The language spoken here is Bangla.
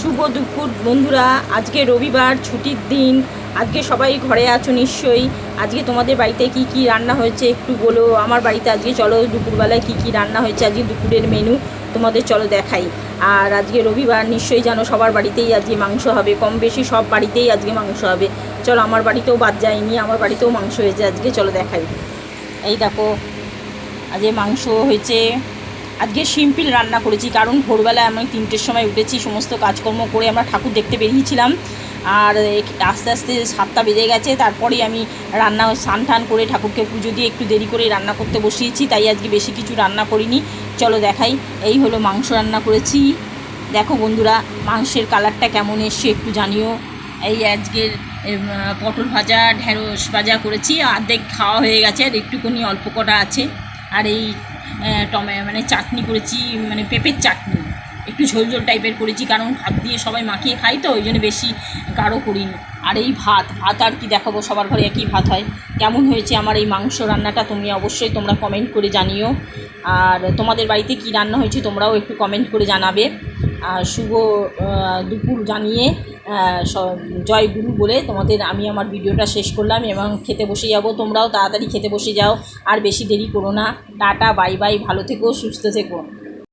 শুভ দুপুর বন্ধুরা, আজকে রবিবার, ছুটির দিন। আজকে সবাই ঘরে আছো নিশ্চয়ই। আজকে তোমাদের বাড়িতে কি কি রান্না হয়েছে একটু বলো। আমার বাড়িতে আজকে চলো, দুপুরবেলায় কি কি রান্না হয়েছে আজকে দুপুরের মেনু তোমাদের চলো দেখাই। আর আজকে রবিবার, নিশ্চয়ই জানো, সবার বাড়িতেই আজকে মাংস হবে। কম বেশি সব বাড়িতেই আজকে মাংস হবে। চলো, আমার বাড়িতেও বাদ যায়নি, আমার বাড়িতেও মাংস হয়েছে। আজকে চলো দেখাই। এই দেখো, আজকে মাংস হয়েছে আজকে সিম্পল রান্না করেছি, কারণ ভোরবেলায় আমি তিনটের সময় উঠেছি, সমস্ত কাজকর্ম করে আমরা ঠাকুর দেখতে বেরিয়েছিলাম। আর আস্তে আস্তে সাতটা বেজে গেছে তারপরেই আমি রান্না স্নান টান করে ঠাকুরকে পুজো দিয়ে একটু দেরি করে রান্না করতে বসিয়েছি, তাই আজকে বেশি কিছু রান্না করিনি। চলো দেখাই, এই হলো মাংস রান্না করেছি। দেখো বন্ধুরা, মাংসের কালারটা কেমন এসছে একটু জানিও। এই আজকের পটল ভাজা, ঢেঁড়স ভাজা করেছি, অর্ধেক খাওয়া হয়ে গেছে, আর একটুখানি অল্প কটা আছে। আর এই টমে মানে চাটনি করেছি মানে পেঁপের চাটনি। একটু ঝোল ঝোল টাইপের করেছি, কারণ ভাত দিয়ে সবাই মাখিয়ে খাই তো, ওই জন্য বেশি গাঢ় করিনি। আর এই ভাত ভাত আর কি দেখাবো, সবার ঘরে একই ভাত হয়। কেমন হয়েছে আমার এই মাংস রান্নাটা, তুমি অবশ্যই তোমরা কমেন্ট করে জানিও। আর তোমাদের বাড়িতে কি রান্না হয়েছে, তোমরাও একটু কমেন্ট করে জানাবে। আর শুভ দুপুর জানিয়ে জয় গুরু বলে তোমাদের আমি আমার ভিডিওটা শেষ করলাম এবং খেতে বসে যাব। তোমরাও তাড়াতাড়ি খেতে বসে যাও। আর বেশি দেরি করো না। টাটা, বাই বাই, ভালো থেকো, সুস্থ থেকো।